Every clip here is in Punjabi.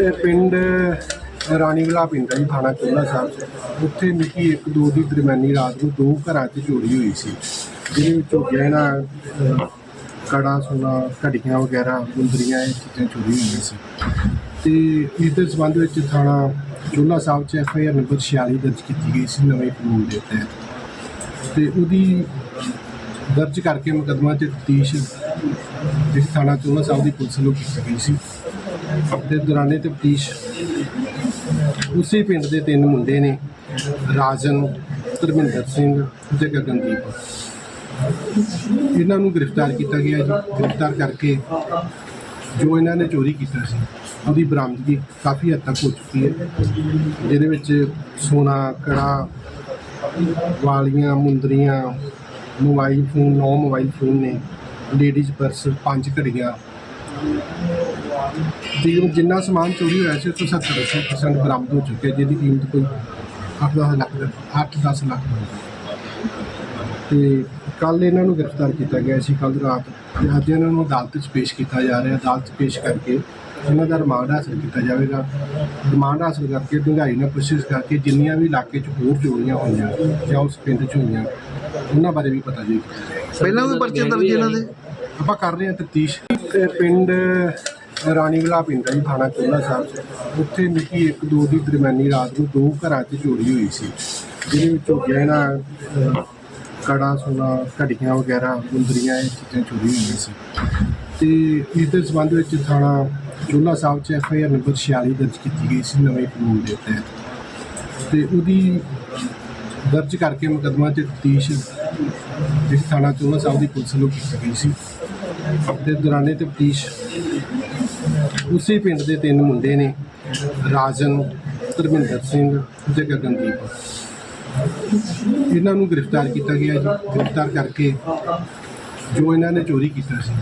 ਇਹ ਪਿੰਡ ਰਾਣੀਵਾਲਾ ਪਿੰਡ ਹੈ ਜੀ ਥਾਣਾ ਚੋਲਾ ਸਾਹਿਬ 'ਚ। ਉੱਥੇ ਮਿਤੀ ਇੱਕ ਦੋ ਦੀ ਦਰਮਿਆਨੀ ਰਾਤ ਨੂੰ ਦੋ ਘਰਾਂ 'ਚ ਚੋਰੀ ਹੋਈ ਸੀ। ਜਿਹਦੇ ਵਿੱਚੋਂ ਗਹਿਣਾ ਅਹ, ਕੜਾ ਸੋਨਾ ਘੜੀਆਂ ਵਗੈਰਾ ਮੁੰਦਰੀਆਂ ਇਹ ਚੀਜ਼ਾਂ ਚੋਰੀ ਹੋਈਆਂ ਸੀ। ਤੇ ਇਸ ਦੇ ਸੰਬੰਧ ਵਿੱਚ ਥਾਣਾ ਚੋਲਾ ਸਾਹਿਬ 'ਚ ਐਫ ਆਈ ਆਰ ਨੰਬਰ 46 ਦਰਜ ਕੀਤੀ ਗਈ ਸੀ ਨਵੇਂ ਕਾਨੂੰਨ ਦੇ ਤਹਿਤ। ਤੇ ਉਹਦੀ ਦਰਜ ਕਰਕੇ ਮੁਕੱਦਮਾ ਤੇ ਤਫਤੀਸ਼ ਜਿਸ ਥਾਣਾ ਚੋਲਾ ਸਾਹਿਬ ਦੀ ਪੁਲਿਸ ਵੱਲੋਂ ਕੀਤੀ ਗਈ ਸੀ। ਤੇ ਦੌਰਾਨੇ ਤਫਤੀਸ਼। ਉਸੇ ਪਿੰਡ ਦੇ ਤਿੰਨ ਮੁੰਡੇ ਨੇ, ਰਾਜਨ, ਧਰਮਿੰਦਰ ਸਿੰਘ ਤੇ ਗਗਨਦੀਪ। ਇਹਨਾਂ ਨੂੰ ਗ੍ਰਿਫਤਾਰ ਕੀਤਾ ਗਿਆ ਜੀ। ਗ੍ਰਿਫਤਾਰ ਕਰਕੇ ਜੋ ਇਹਨਾਂ ਨੇ ਚੋਰੀ ਕੀਤਾ ਸੀ, ਉਹਦੀ ਬਰਾਮਦਗੀ ਕਾਫੀ ਹੱਦ ਤੱਕ ਹੋ ਚੁੱਕੀ ਹੈ। ਜਿਹਦੇ ਵਿੱਚ ਸੋਨਾ, ਕੜਾ, ਵਾਲੀਆਂ, ਮੁੰਦਰੀਆਂ, ਮੋਬਾਈਲ ਫੋਨ, ਨੌ ਮੋਬਾਈਲ ਫੋਨ ਨੇ। ਲੇਡੀਜ਼ ਪਰਸ, ਪੰਜ ਘੜੀਆਂ। ਤਕਰੀਬਨ ਜਿੰਨਾ ਸਮਾਨ ਚੋਰੀ ਹੋਇਆ ਸੀ ਉਹ ਤੋਂ 70 ਪਰਸੈਂਟ ਬਰਾਮਦ ਹੋ ਚੁੱਕਿਆ ਜਿਹਦੀ ਕੀਮਤ ਕੋਈ 8-10 ਲੱਖ 8-10 ਲੱਖ ਹੋਊਗੀ। ਤੇ ਕੱਲ ਇਹਨਾਂ ਨੂੰ ਗ੍ਰਿਫਤਾਰ ਕੀਤਾ ਗਿਆ ਸੀ ਕੱਲ ਰਾਤ। ਤੇ ਅੱਜ ਇਹਨਾਂ ਨੂੰ ਅਦਾਲਤ 'ਚ ਪੇਸ਼ ਕੀਤਾ ਜਾ ਰਿਹਾ ਅਦਾਲਤ 'ਚ ਪੇਸ਼ ਕਰਕੇ ਇਹਨਾਂ ਦਾ ਰਿਮਾਂਡ ਹਾਸਲ ਕੀਤਾ ਜਾਵੇਗਾ। ਰਿਮਾਂਡ ਹਾਸਲ ਕਰਕੇ ਡੂੰਘਾਈ ਨਾਲ ਕੋਸ਼ਿਸ਼ ਕਰਕੇ ਜਿੰਨੀਆਂ ਵੀ ਇਲਾਕੇ 'ਚ ਹੋਰ ਚੋਰੀਆਂ ਹੋਈਆਂ ਜਾਂ ਉਸ ਪਿੰਡ 'ਚ ਹੋਈਆਂ ਉਹਨਾਂ ਬਾਰੇ ਵੀ ਪਤਾ ਜੀ ਪਹਿਲਾਂ ਵੀ ਪਰਚੇ ਦਰਜ ਇਹਨਾਂ ਦੇ? ਆਪਾਂ ਕਰ ਰਹੇ ਹਾਂ ਤਫਤੀਸ਼। ਤੇ ਰਾਣੀ ਰਾਣੀਵਾਲਾ ਪਿੰਡ ਜੀ ਥਾਣਾ ਚੋਲਾ ਸਾਹਿਬ 'ਚ। ਉੱਥੇ ਮਿਤੀ ਇੱਕ ਦੋ ਦੀ ਦਰਮਿਆਨੀ ਰਾਤ ਨੂੰ ਦੋ ਘਰਾਂ 'ਚ ਚੋਰੀ ਹੋਈ ਸੀ। ਜਿਹਦੇ ਵਿੱਚੋਂ ਗਹਿਣਾ ਅਹ, ਕੜਾ ਸੋਨਾ ਘੜੀਆਂ ਵਗੈਰਾ ਮੁੰਦਰੀਆਂ ਇਹ ਚੀਜ਼ਾਂ ਚੋਰੀ ਹੋਈਆਂ ਸੀ। ਤੇ ਇਸ ਦੇ ਸੰਬੰਧ ਵਿੱਚ ਥਾਣਾ ਚੋਲਾ ਸਾਹਿਬ 'ਚ ਐਫ ਆਈ ਆਰ ਨੰਬਰ 46 ਦਰਜ ਕੀਤੀ ਗਈ ਸੀ ਨਵੇਂ ਕਾਨੂੰਨ ਦੇ ਤਹਿਤ। ਤੇ ਉਹਦੀ ਦਰਜ ਕਰਕੇ ਮੁਕੱਦਮਾ ਤੇ ਤਫਤੀਸ਼ ਜਿਸ ਥਾਣਾ ਚੋਲਾ ਸਾਹਿਬ ਦੀ ਪੁਲਿਸ ਨੂੰ ਕੀਤੀ ਗਈ ਸੀ। ਤੇ ਦੌਰਾਨੇ ਤਫਤੀਸ਼ ਉਸੇ ਪਿੰਡ ਦੇ ਤਿੰਨ ਮੁੰਡੇ ਨੇ, ਰਾਜਨ, ਧਰਮਿੰਦਰ ਸਿੰਘ ਤੇ ਗਗਨਦੀਪ। ਇਹਨਾਂ ਨੂੰ ਗ੍ਰਿਫਤਾਰ ਕੀਤਾ ਗਿਆ ਜੀ। ਗ੍ਰਿਫਤਾਰ ਕਰਕੇ ਜੋ ਇਹਨਾਂ ਨੇ ਚੋਰੀ ਕੀਤਾ ਸੀ,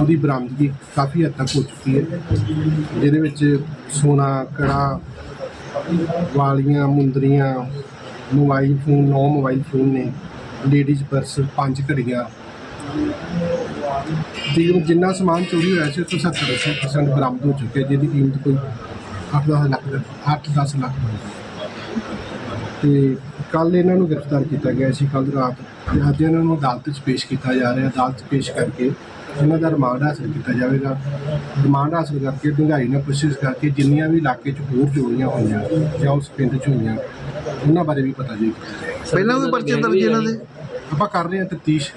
ਉਹਦੀ ਬਰਾਮਦਗੀ ਕਾਫੀ ਹੱਦ ਤੱਕ ਹੋ ਚੁੱਕੀ ਹੈ। ਜਿਹਦੇ ਵਿੱਚ ਸੋਨਾ, ਕੜਾ, ਵਾਲੀਆਂ, ਮੁੰਦਰੀਆਂ, ਮੋਬਾਈਲ ਫੋਨ, ਨੌ ਮੋਬਾਈਲ ਫੋਨ ਨੇ, ਲੇਡੀਜ਼ ਪਰਸ, ਪੰਜ ਘੜੀਆਂ। ਤਕਰੀਬਨ ਜਿੰਨਾ ਸਮਾਨ ਚੋਰੀ ਹੋਇਆ ਸੀ ਉਹ ਤੋਂ 70 ਪਰਸੈਂਟ ਬਰਾਮਦ ਹੋ ਚੁੱਕਿਆ ਜਿਹਦੀ ਕੀਮਤ ਕੋਈ 8-10 ਲੱਖ 8-10 ਲੱਖ ਹੋਊਗੀ। ਤੇ ਕੱਲ ਇਹਨਾਂ ਨੂੰ ਗ੍ਰਿਫਤਾਰ ਕੀਤਾ ਗਿਆ ਸੀ ਕੱਲ ਰਾਤ। ਤੇ ਅੱਜ ਇਹਨਾਂ ਨੂੰ ਅਦਾਲਤ 'ਚ ਪੇਸ਼ ਕੀਤਾ ਜਾ ਰਿਹਾ ਅਦਾਲਤ 'ਚ ਪੇਸ਼ ਕਰਕੇ ਇਹਨਾਂ ਦਾ ਰਿਮਾਂਡ ਹਾਸਲ ਕੀਤਾ ਜਾਵੇਗਾ। ਰਿਮਾਂਡ ਹਾਸਲ ਕਰਕੇ ਡੂੰਘਾਈ ਨਾਲ ਕੋਸ਼ਿਸ਼ ਕਰਕੇ ਜਿੰਨੀਆਂ ਵੀ ਇਲਾਕੇ 'ਚ ਹੋਰ ਚੋਰੀਆਂ ਹੋਈਆਂ ਜਾਂ ਉਸ ਪਿੰਡ 'ਚ ਹੋਈਆਂ ਉਹਨਾਂ ਬਾਰੇ ਵੀ ਪਤਾ ਜੀ ਪਹਿਲਾਂ ਵੀ ਪਰਚੇ ਦਰਜ ਇਹਨਾਂ ਦੇ? ਆਪਾਂ ਕਰ ਰਹੇ ਹਾਂ ਤਫਤੀਸ਼।